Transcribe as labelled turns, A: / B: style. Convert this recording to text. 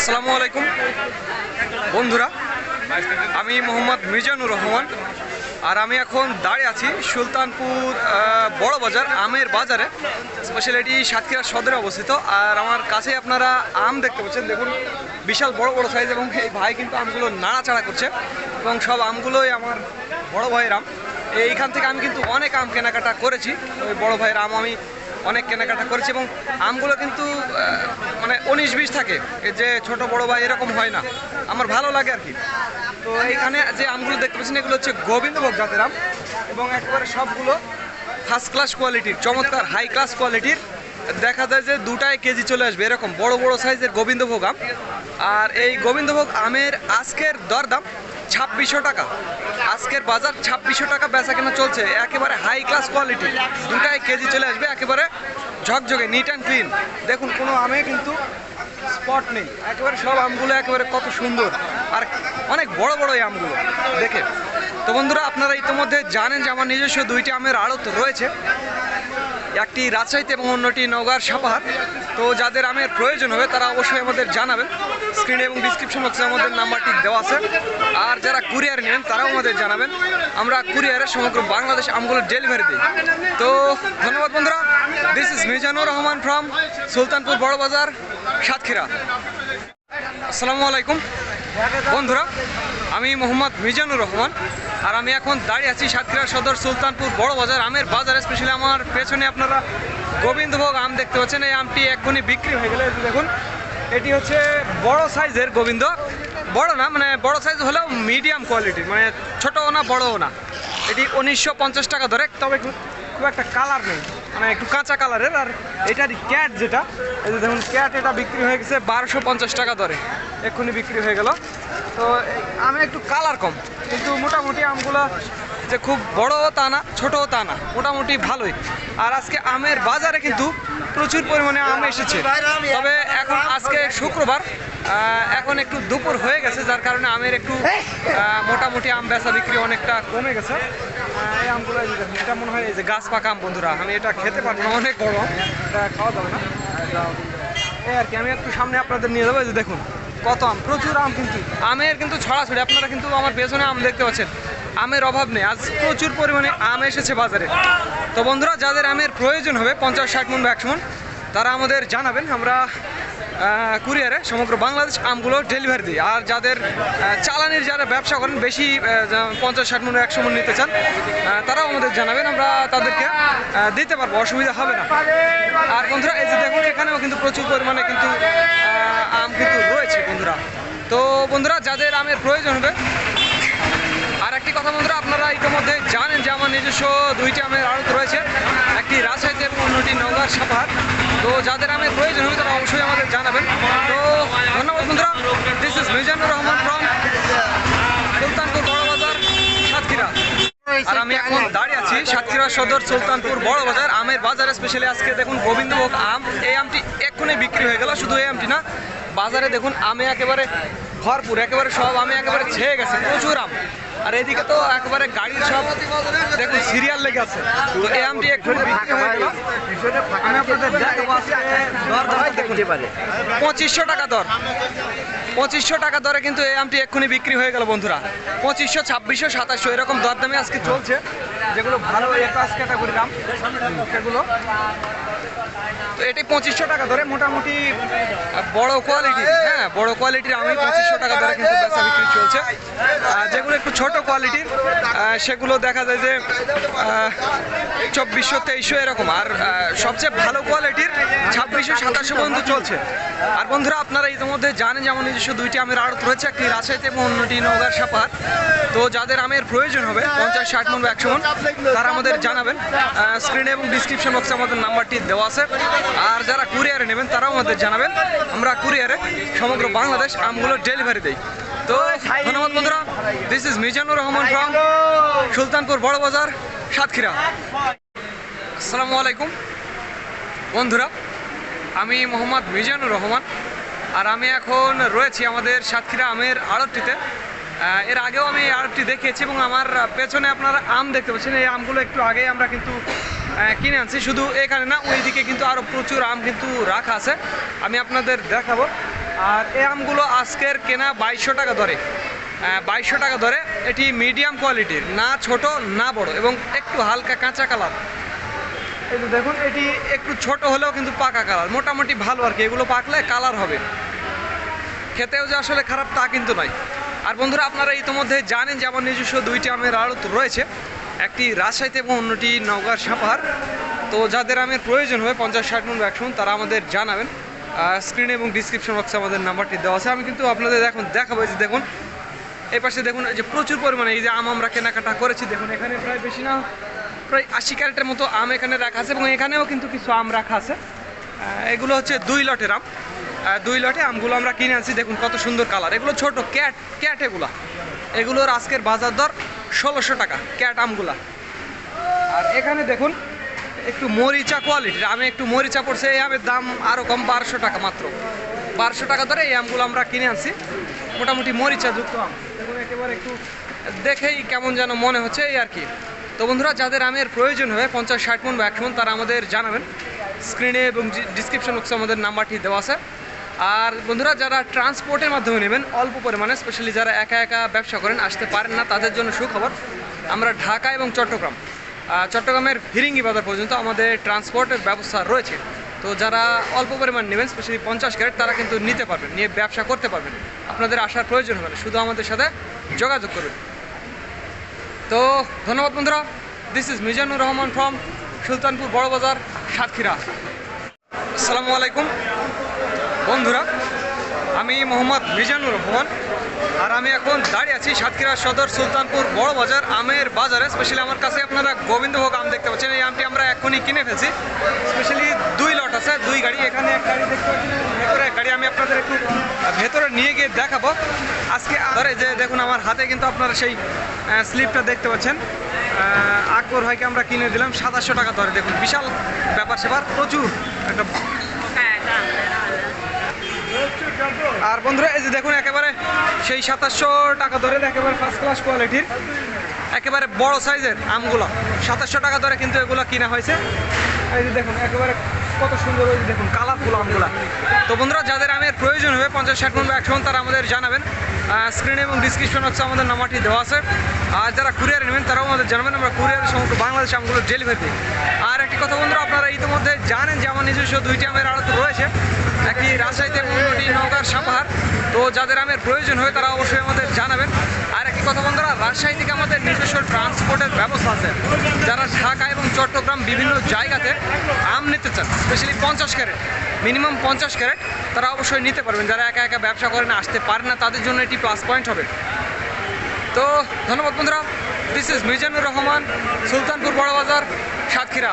A: আসসালামু আলাইকুম। বন্ধুরা, আমি মোহাম্মদ মিজানুর রহমান, আর আমি এখন দাঁড়িয়ে আছি সুলতানপুর বড় বাজার, আমের বাজারে স্পেশাল এটি সাতক্ষীরা সদরে অবস্থিত। আর আমার কাছে আপনারা আম দেখতে পাচ্ছেন। দেখুন, বিশাল বড় বড় সাইজ এবং এই ভাই কিন্তু আমগুলো নাড়াচাড়া করছে এবং সব আমগুলোই আমার বড় ভাইয়ের আম। এইখান থেকে আমি কিন্তু অনেক আম কেনাকাটা করেছি। ওই বড় ভাইয়ের আম আমি অনেক কেনাকাটা করেছি এবং আমগুলো কিন্তু মানে উনিশ বিশ থাকে। যে ছোট বড় বা এরকম হয় না। আমার ভালো লাগে আর কি। তো এইখানে যে আমগুলো দেখতে পাচ্ছেন, এগুলো হচ্ছে গোবিন্দভোগ জাতের আম এবং একেবারে সবগুলো ফার্স্ট ক্লাস কোয়ালিটির চমৎকার হাই ক্লাস কোয়ালিটির দেখা যায় যে দুটায় কেজি চলে আসবে, এরকম বড় বড় সাইজের গোবিন্দভোগ আম। আর এই গোবিন্দভোগ আমের আজকের দরদাম ছাব্বিশশো টাকা। আজকের বাজার ছাব্বিশশো টাকা বেচা কেনা চলছে। একেবারে হাই ক্লাস কোয়ালিটি দুটায় কেজি চলে আসবে, একেবারে ঝকঝকে নিট অ্যান্ড ক্লিন দেখুন, কোনো আমে কিন্তু স্পট নেই। একেবারে সব আমগুলো একেবারে কত সুন্দর। আর অনেক বড় বড় এই আমগুলো। দেখে। তো বন্ধুরা, আপনারা ইতিমধ্যে জানেন যে আমার নিজস্ব দুইটি আমের আড়ত রয়েছে। একটি রাজশাহীতে এবং অন্যটি নওগাঁর সাপাহার। তো যাদের আমের প্রয়োজন হবে, তারা অবশ্যই আমাদের জানাবেন। স্ক্রিনে এবং ডিসক্রিপশন বক্সে আমাদের নাম্বারটি দেওয়া আছে। আর যারা কুরিয়ার নেবেন, তারাও আমাদের জানাবেন। আমরা কুরিয়ারে সমগ্র বাংলাদেশ আমগুলো ডেলিভারি দিই। তো ধন্যবাদ বন্ধুরা। This is Mizanur Rahman from Sultanpur Boro Bazar, Satkhira. আসসালামু আলাইকুম। বন্ধুরা, আমি মোহাম্মদ মিজানুর রহমান। আর আমি এখন দাঁড়িয়ে আছি সাতক্ষীরা সদর সুলতানপুর বড় বাজার আমের বাজার স্পেশালি আমার পেছনে আপনারা গোবিন্দভোগ আম দেখতে পাচ্ছেন। এই আমটি এক্ষুনি বিক্রি হয়ে গেলে দেখুন এটি হচ্ছে বড় সাইজের গোবিন্দ। বড় না মানে বড় সাইজ হলেও মিডিয়াম কোয়ালিটির মানে ছোটও না, বড়ও না। এটি উনিশশো পঞ্চাশ টাকা ধরে, তবে খুব একটা কালার নেই মানে একটু কাঁচা কালারের আর এটারই ক্যাট যেটা, এই যে দেখুন ক্যাট এটা বিক্রি হয়ে গেছে বারোশো পঞ্চাশ টাকা ধরে, এক্ষুনি বিক্রি হয়ে গেল। তো, আমি একটু কালার কম, কিন্তু মোটামুটি আমগুলো যে খুব বড়ও তা না, ছোটও তা না, মোটামুটি ভালোই। আর আজকে আমের বাজারে কিন্তু প্রচুর পরিমাণে আম এসেছে। তবে এখন আজকে শুক্রবার এখন একটু দুপুর হয়ে গেছে, যার কারণে আমের একটু মোটামুটি আম বেচা বিক্রি অনেকটা কমে গেছে। এই আমগুলো এটা মনে হয় যে গাছ পাকা আম, বন্ধুরা, আমি এটা খেতে পারব না, অনেক বড় এটা খাওয়া যাবে না। এই আর কি, আমি একটু সামনে আপনাদের নিয়ে যাব যে দেখুন, কত আম, প্রচুর আম কিন্তু। আমের কিন্তু ছড়াছড়ি, আপনারা কিন্তু আমার পেছনে আম দেখতে পাচ্ছেন। আমের অভাব নেই। আজ প্রচুর পরিমাণে আম এসেছে বাজারে। তো বন্ধুরা, যাদের আমের প্রয়োজন হবে, পঞ্চাশ, ষাট মন বা একশো মন, তারা আমাদের জানাবেন। আমরা কুরিয়ারে সমগ্র বাংলাদেশ আমগুলো ডেলিভারি দিই। আর যাদের চালানির যারা ব্যবসা করেন, বেশি পঞ্চাশ, ষাট মন একশো মন নিতে চান তারাও আমাদের জানাবেন। আমরা তাদেরকে দিতে পারব, অসুবিধা হবে না। আর বন্ধুরা, এই যে দেখুন, এখানেও কিন্তু প্রচুর পরিমাণে কিন্তু আম কিন্তু রয়েছে বন্ধুরা। তো বন্ধুরা, যাদের আমের প্রয়োজন হবে আর একটি কথা বন্ধুরা, আপনারা ইতিমধ্যে জানেন যে আমার নিজস্ব দুইটি আমের আড়ত রয়েছে। একটি রাজশাহীতে এবং অন্যটি নওগাঁর সাপাহার তো যাদের আমের প্রয়োজন হবে তারা অবশ্যই আমাদের জানাবেন। তো ধন্যবাদ বন্ধুরা। This is Mizanur Rahman from Sultanpur Boro Bazar Satkhira. আর আমি এখন দাঁড়িয়ে আছি সাতক্ষীরা সদর সুলতানপুর বড় বাজার আমের বাজারে। স্পেশালি আজকে দেখুন গোবিন্দভোগ আম। এই আমটি এক্ষুনি বিক্রি হয়ে গেল। শুধু এই আমটি না, বাজারে দেখুন আমে একেবারে ভরপুর, একেবারে সব আমে একেবারে ছেয়ে গেছে। প্রচুর আম। আর এদিকে তো একেবারে গাড়ির সব, দেখুন সিরিয়াল লেগে আছে। তো এই আমটি এক্ষুনি বিক্রি হয়ে গেল। আমি পঁচিশশো টাকা দর। পঁচিশশো টাকা দরে কিন্তু এই আমটি এক্ষুনি বিক্রি হয়ে গেল, বন্ধুরা। পঁচিশশো, ছাব্বিশশো, সাতাশশো, এরকম দরদামে আজকে চলছে। যেগুলো ভালো একাশ ক্যাটাগরি দাম। সেগুলো। তো এটি পঁচিশশো টাকা ধরে, মোটামুটি বড় কোয়ালিটি হ্যাঁ বড় কোয়ালিটির আমি পঁচিশশো টাকা ধরে কিন্তু বিক্রি চলছে। যেগুলো একটু ছোট কোয়ালিটির সেগুলো দেখা যায় যে চব্বিশশো, তেইশশো এরকম। আর সবচেয়ে ভালো কোয়ালিটির ছাব্বিশশো, সাতাশশো পর্যন্ত চলছে। আর বন্ধুরা, আপনারা ইতিমধ্যে জানেন যেমন নিজস্ব দুইটি আমের আড়ত রয়েছে, একটি রাজশাহীতে এবং অন্যটি নওগাঁর সাপার। তো যাদের আমের প্রয়োজন হবে, পঞ্চাশ, ষাট মন বা একশো মন, তারা আমাদের জানাবেন। স্ক্রিনে এবং ডিসক্রিপশন বক্সে আমাদের নাম্বারটি দেওয়া আছে। আর যারা কুরিয়ারে নেবেন, তারাও আমাদের জানাবেন। আমরা কুরিয়ারে সমগ্র বাংলাদেশ আমগুলো ডেলিভারি দেই। তো ধন্যবাদ বন্ধুরা। This is Mizanur Rahman from Sultanpur Boro Bazar, Satkhira. আসসালামু আলাইকুম। বন্ধুরা, আমি মোহাম্মদ মিজানুর রহমান। আর আমি এখন রয়েছি আমাদের সাতক্ষীরা আমের আড়তটিতে। এর আগেও আমি আড়তটি দেখিয়েছি এবং আমার পেছনে আপনারা আম দেখতে পাচ্ছেন। এই আমগুলো একটু আগেই আমরা কিন্তু কিনে আনছি। শুধু এখানে না, ওইদিকে কিন্তু আরও প্রচুর আম কিন্তু রাখা আছে। আমি আপনাদের দেখাবো। আর এই আমগুলো আজকের কেনা বাইশশো টাকা ধরে বাইশশো টাকা ধরে এটি মিডিয়াম কোয়ালিটির না ছোট, না বড়, এবং একটু হালকা কাঁচা কালার। এই দেখুন, এটি একটু ছোট হলেও কিন্তু পাকা কালার। মোটামুটি ভালো আর কি, এগুলো পাকলে কালার হবে। খেতেও যে আসলে খারাপ তা কিন্তু নয়। আর বন্ধুরা, আপনারা ইতিমধ্যে জানেন যে আমার নিজস্ব দুইটি আমের আড়ত রয়েছে। একটি রাজশাহীতে এবং অন্যটি নওগাঁর সাপাহার তো যাদের আমের প্রয়োজন হয় পঞ্চাশ ষাট মন একশন তারা আমাদের জানাবেন। স্ক্রিনে এবং ডিসক্রিপশন বক্সে আমাদের নাম্বারটি দেওয়া আছে। আমি কিন্তু আপনাদের এখন দেখাবো যে দেখুন, এই পাশে দেখুন যে প্রচুর পরিমাণে এই যে আম আমরা কেনাকাটা করেছি। দেখুন, এখানে প্রায় বেশি না, প্রায় আশি ক্যারেটের মতো আম এখানে রাখা আছে এবং এখানেও কিন্তু কিছু আম রাখা আছে। এগুলো হচ্ছে দুই লটের আম। দুই লটে আমগুলো আমরা কিনে আনছি। দেখুন কত সুন্দর কালার এগুলো ছোট ক্যাট ক্যাট এগুলা। এগুলোর আজকের বাজার দর ষোলোশো টাকা, ক্যাট আমগুলা। আর এখানে দেখুন, একটু মরিচা কোয়ালিটির আমি একটু মরিচা পড়ছে, এই আমের দাম আরও কম, বারোশো টাকা মাত্র। বারোশো টাকা ধরে এই আমগুলো আমরা কিনে আনছি। মোটামুটি মরিচা যুক্ত আম একেবারে একটু দেখেই কেমন যেন মনে হচ্ছে এই আর কি। তো বন্ধুরা, যাদের আমের প্রয়োজন হয় পঞ্চাশ, ষাট মন বা একশো মন, তারা আমাদের জানাবেন। স্ক্রিনে এবং ডিসক্রিপশন বক্সে আমাদের নাম্বারটি দেওয়া আছে। আর বন্ধুরা, যারা ট্রান্সপোর্টের মাধ্যমে নেবেন, অল্প পরিমাণে স্পেশালি যারা একা একা ব্যবসা করেন, আসতে পারেন না, তাদের জন্য সুখবর, আমরা ঢাকা এবং চট্টগ্রাম। চট্টগ্রামের ফিরিঙ্গি বাজার পর্যন্ত আমাদের ট্রান্সপোর্টের ব্যবস্থা রয়েছে। তো যারা অল্প পরিমাণ নেবেন স্পেশালি পঞ্চাশ ক্যারেট, তারা কিন্তু নিতে পারবেন, নিয়ে ব্যবসা করতে পারবেন। আপনাদের আসার প্রয়োজন হবে না, শুধু আমাদের সাথে যোগাযোগ করবেন তো ধন্যবাদ বন্ধুরা this is Mizanur Rahman from Sultanpur Borobazar Satkhira. আসসালামু আলাইকুম। বন্ধুরা, আমি মোহাম্মদ মিজানুর রহমান আর আমি এখন দাঁড়িয়ে আছি সাতক্ষীরা সদর সুলতানপুর বড় বাজার আমের বাজারে। স্পেশালি আমার কাছে আপনারা গোবিন্দভোগ আম দেখতে পাচ্ছেন। এই আমটি আমরা এখনই কিনে ফেলছি। স্পেশালি দুই লট আছে, দুই গাড়ি। এখানে এক গাড়ি দেখতে পাচ্ছেন ভেতরে এক গাড়ি। আমি আপনাদের একটু ভেতরে নিয়ে গিয়ে দেখাবো। আজকে ধরে যে দেখুন, আমার হাতে কিন্তু আপনারা সেই স্লিপটা দেখতে পাচ্ছেন। আকবর ভাইকে আমরা কিনে দিলাম সাতাশশো টাকা ধরে দেখুন, বিশাল ব্যাপার সেবার প্রচুর একটা আর বন্ধুরা, এই যে দেখুন, একেবারে সেই সাতাশশো টাকা ধরে একেবারে ফার্স্ট ক্লাস কোয়ালিটির একেবারে বড় সাইজের আমগুলো। সাতাশশো টাকা ধরে কিন্তু এগুলো কিনা হয়েছে। এই যে দেখুন, একেবারে কত সুন্দর যে দেখুন কালারফুল আমগুলো। তো বন্ধুরা, যাদের আমের প্রয়োজন হবে, পঞ্চাশ, ষাট বা একশো তারা আমাদের জানাবেন। স্ক্রিনে এবং ডিসক্রিপশন হচ্ছে আমাদের নাম্বারটি দেওয়া আছে। আর যারা কুরিয়ার নেবেন, তারাও আমাদের জানাবেন। আমরা কুরিয়ার সমস্ত বাংলাদেশে আমগুলো ডেলিভারি আর একটি কথা বন্ধুরা জানেন যে আমার নিজস্ব দুইটি আমের আড়ত রয়েছে একটি রাজশাহীতে অন্যটি নওগাঁর সাপাহার তো যাদের আমের প্রয়োজন হয়, তারা অবশ্যই আমাদের জানাবেন। আর একটি কথা বন্ধুরা, রাজশাহী থেকে আমাদের নিজস্ব ট্রান্সপোর্টের ব্যবস্থা আছে। যারা ঢাকা এবং চট্টগ্রাম বিভিন্ন জায়গাতে আম নিতে চান স্পেশালি পঞ্চাশ ক্যারেট মিনিমাম পঞ্চাশ ক্যারেট, তারা অবশ্যই নিতে পারবেন। যারা একা একা ব্যবসা করেন আসতে পারেন না, তাদের জন্য এটি প্লাস পয়েন্ট হবে। তো ধন্যবাদ বন্ধুরা দিস ইজ মিজানুর রহমান, সুলতানপুর বড় বাজার সাতক্ষীরা।